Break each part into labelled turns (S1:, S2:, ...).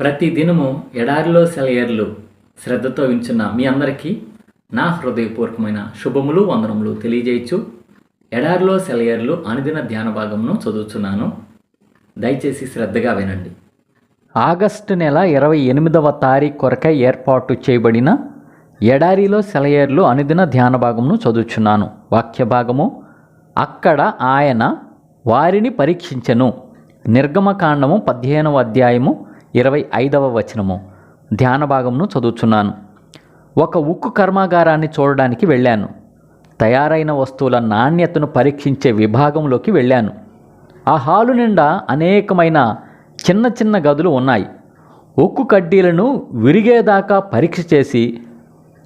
S1: ప్రతి దినము ఎడారిలో సెలయర్లు శ్రద్ధతో వించున్న మీ అందరికీ నా హృదయపూర్వకమైన శుభములు వందనములు తెలియజేయచ్చు. ఎడారిలో సెలయర్లు అనుదిన ధ్యాన భాగమును చదువుతున్నాను దయచేసి శ్రద్ధగా వినండి.
S2: ఆగస్టు నెల ఇరవై ఎనిమిదవ తారీఖు కొరకై ఏర్పాటు చేయబడిన ఎడారిలో సెలయేర్లు అనుదిన ధ్యాన భాగమును చదువుచున్నాను. వాక్య భాగము అక్కడ ఆయన వారిని పరీక్షించెను. నిర్గమకాండము పదిహేనవ అధ్యాయము ఇరవై ఐదవ వచనము. ధ్యాన భాగమును చదువుచున్నాను. ఒక ఉక్కు కర్మాగారాన్ని చూడడానికి వెళ్ళాను. తయారైన వస్తువుల నాణ్యతను పరీక్షించే విభాగంలోకి వెళ్ళాను. ఆ హాలు నిండా అనేకమైన చిన్న చిన్న గదులు ఉన్నాయి. ఉక్కు కడ్డీలను విరిగేదాకా పరీక్ష చేసి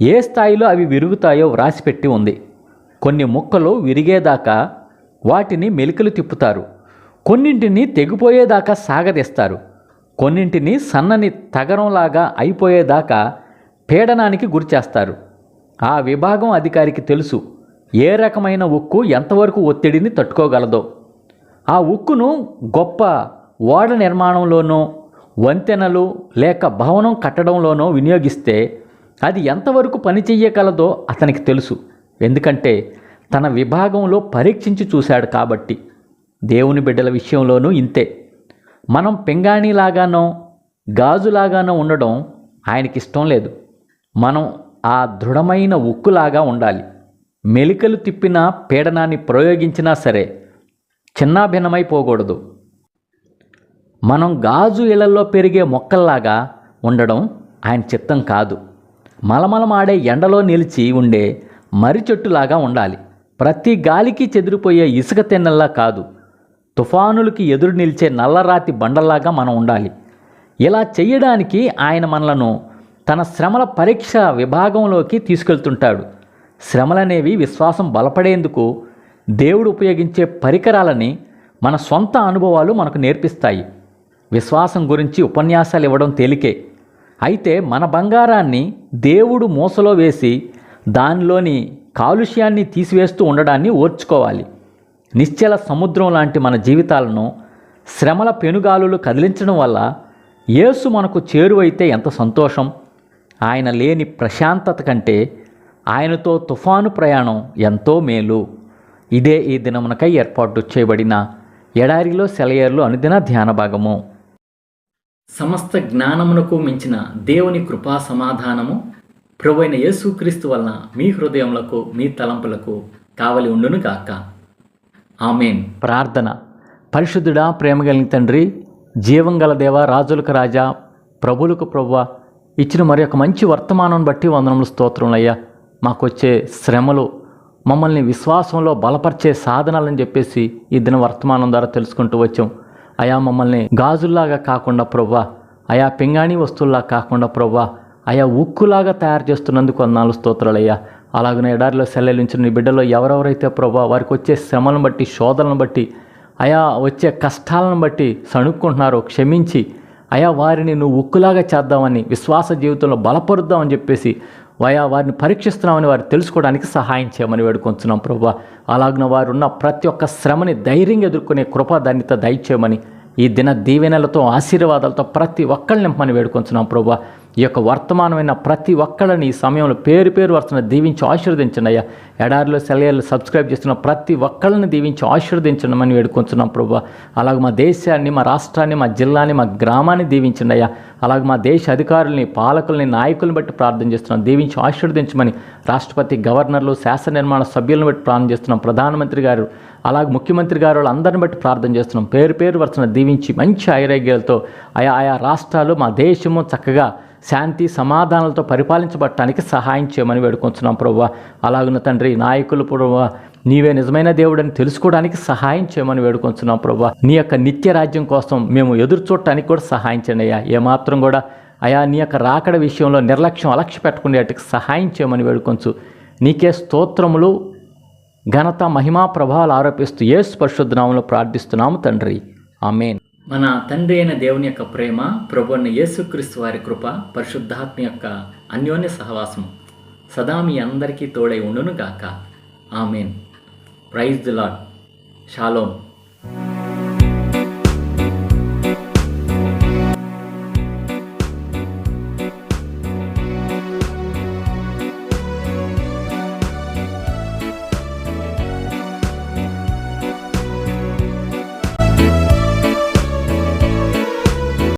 S2: ఏ స్థాయిలో అవి విరుగుతాయో వ్రాసిపెట్టి ఉంది. కొన్ని ముక్కలు విరిగేదాకా వాటిని మెలికలు తిప్పుతారు. కొన్నింటిని తెగిపోయేదాకా సాగదీస్తారు. కొన్నింటిని సన్నని తగరంలాగా అయిపోయేదాకా పీడనానికి గురిచేస్తారు ఆ విభాగం అధికారికి తెలుసు ఏ రకమైన ఉక్కు ఎంతవరకు ఒత్తిడిని తట్టుకోగలదో. ఆ ఉక్కును గొప్ప ఓడ నిర్మాణంలోనో వంతెనలు లేక భవనం కట్టడంలోనో వినియోగిస్తే అది ఎంతవరకు పని చెయ్యగలదో అతనికి తెలుసు. ఎందుకంటే తన విభాగంలో పరీక్షించి చూశాడు కాబట్టి. దేవుని బిడ్డల విషయంలోనూ ఇంతే. మనం పింగాణిలాగానో గాజులాగానో ఉండడం ఆయనకి ఇష్టం లేదు. మనం ఆ దృఢమైన ఉక్కులాగా ఉండాలి. మెలికలు తిప్పిన పీడనాన్ని ప్రయోగించినా సరే చిన్నాభిన్నమైపోకూడదు. మనం గాజు ఇళ్ళలో పెరిగే మొక్కల్లాగా ఉండడం ఆయన చిత్తం కాదు. మలమలమాడే ఎండలో నిలిచి ఉండే మర్రి చెట్టులాగా ఉండాలి. ప్రతి గాలికి చెదిరిపోయే ఇసుక తిన్నల్లా కాదు. తుఫానులకి ఎదురు నిలిచే నల్లరాతి బండల్లాగా మనం ఉండాలి. ఇలా చేయడానికి ఆయన మనలను తన శ్రమల పరీక్ష విభాగంలోకి తీసుకెళ్తుంటాడు. శ్రమలనేవి విశ్వాసం బలపడేందుకు దేవుడు ఉపయోగించే పరికరాలని మన సొంత అనుభవాలు మనకు నేర్పిస్తాయి. విశ్వాసం గురించి ఉపన్యాసాలు ఇవ్వడం తేలికే. అయితే మన బంగారాన్ని దేవుడు మూసలో వేసి దానిలోని కాలుష్యాన్ని తీసివేస్తూ ఉండడాన్ని ఓర్చుకోవాలి. నిశ్చల సముద్రం లాంటి మన జీవితాలను శ్రమల పెనుగాలులు కదిలించడం వల్ల యేసు మనకు చేరువైతే ఎంత సంతోషం. ఆయన లేని ప్రశాంతత కంటే ఆయనతో తుఫాను ప్రయాణం ఎంతో మేలు. ఇదే ఈ దినమునకై ఏర్పాటు చేయబడిన ఎడారిలో సెలయేర్లు అనుదిన ధ్యాన భాగము.
S1: సమస్త జ్ఞానమునకు మించిన దేవుని కృపా సమాధానము ప్రభువైన యేసుక్రీస్తు వలన మీ హృదయములకు మీ తలంపులకు కావలి ఉండును గాక ఆమెన్.
S2: ప్రార్థన. పరిశుద్ధుడా ప్రేమ కలిగిన తండ్రి జీవం గల దేవ రాజులకు రాజా ప్రభులకు ప్రభువ ఇచ్చిన మరి ఒక మంచి వర్తమానం బట్టి వందనములు స్తోత్రములయ్యా మాకు వచ్చే శ్రమలు మమ్మల్ని విశ్వాసంలో బలపరిచే సాధనాలని చెప్పేసి ఈ దిన వర్తమానం ద్వారా తెలుసుకుంటూ వచ్చాం. అయా మమ్మల్ని గాజుల్లాగా కాకుండా ప్రవ్వా అయా పింగాణి వస్తువుల్లా కాకుండా ప్రవ్వా అయా ఉక్కులాగా తయారు చేస్తున్నందుకు వందనాలు స్తోత్రాలయ్యా అలాగనే ఎడారిలో సెల్లెలించిన నీ బిడ్డలో ఎవరెవరైతే ప్రభా వారికి వచ్చే శ్రమలను బట్టి శోధనలను బట్టి అయా వచ్చే కష్టాలను బట్టి సణుక్కుంటున్నారో క్షమించి అయా వారిని నువ్వు ఉక్కులాగా చేద్దామని విశ్వాస జీవితంలో బలపరుద్దామని చెప్పేసి వయా వారిని పరీక్షిస్తున్నామని వారు తెలుసుకోవడానికి సహాయం చేయమని వేడుకొంచున్నాం ప్రభా. అలాగిన వారు ఉన్న ప్రతి ఒక్క శ్రమని ధైర్యంగా ఎదుర్కొనే కృపా దానితో దయచేయమని ఈ దిన దీవెనలతో ఆశీర్వాదాలతో ప్రతి ఒక్కళ్ళని నింపమని వేడుకొంచున్నాం ప్రభా. ఈ యొక్క వర్తమానమైన ప్రతి ఒక్కళ్ళని ఈ సమయంలో పేరు పేరు వరుసన దీవించి ఆశీర్వదించండి అయ్యా ఎడారిలో సెలయర్లు సబ్స్క్రైబ్ చేస్తున్న ప్రతి ఒక్కళ్ళని దీవించి ఆశీర్వదించండి వేడుకొంచున్నాం ప్రభా. అలాగే మా దేశాన్ని మా రాష్ట్రాన్ని మా జిల్లాని మా గ్రామాన్ని దీవించండి అయ్యా అలాగే మా దేశ అధికారుల్ని పాలకుల్ని నాయకులను బట్టి ప్రార్థన చేస్తున్నాం. దీవించి ఆశీర్వదించమని రాష్ట్రపతి గవర్నర్లు శాసన నిర్మాణ సభ్యులను బట్టి ప్రార్థన చేస్తున్నాం. ప్రధానమంత్రి గారు అలాగే ముఖ్యమంత్రి గారు వాళ్ళందరిని బట్టి ప్రార్థన చేస్తున్నాం. పేరు పేరు వరుసన దీవించి మంచి ఐరాగ్యాలతో ఆయా ఆయా రాష్ట్రాలు మా దేశము చక్కగా శాంతి సమాధానాలతో పరిపాలించబడటానికి సహాయం చేయమని వేడుకొంచున్నాం ప్రభు అలాగున్న తండ్రి నాయకులు ప్రభు నీవే నిజమైన దేవుడని తెలుసుకోవడానికి సహాయం చేయమని వేడుకొంచున్నాం ప్రభు నీ యొక్క నిత్య రాజ్యం కోసం మేము ఎదురు చూడటానికి కూడా సహాయం చేయండి అయ్యా. ఏమాత్రం కూడా అయా నీ యొక్క రాకడ విషయంలో నిర్లక్ష్యం అలక్ష్య పెట్టుకునేటికి సహాయం చేయమని వేడుకొంచు. నీకే స్తోత్రములు ఘనత మహిమా ప్రభావాలు ఆరోపిస్తూ యేసు పరిశుద్ధనామంలో ప్రార్థిస్తున్నాము తండ్రి. ఆమెన్.
S1: మన తండ్రి అయిన దేవుని యొక్క ప్రేమ ప్రభు అయిన యేసుక్రీస్తు వారి కృప పరిశుద్ధాత్మ యొక్క అన్యోన్య సహవాసం సదా మీ అందరికీ తోడై ఉండును గాక amen. Praise the Lord shalom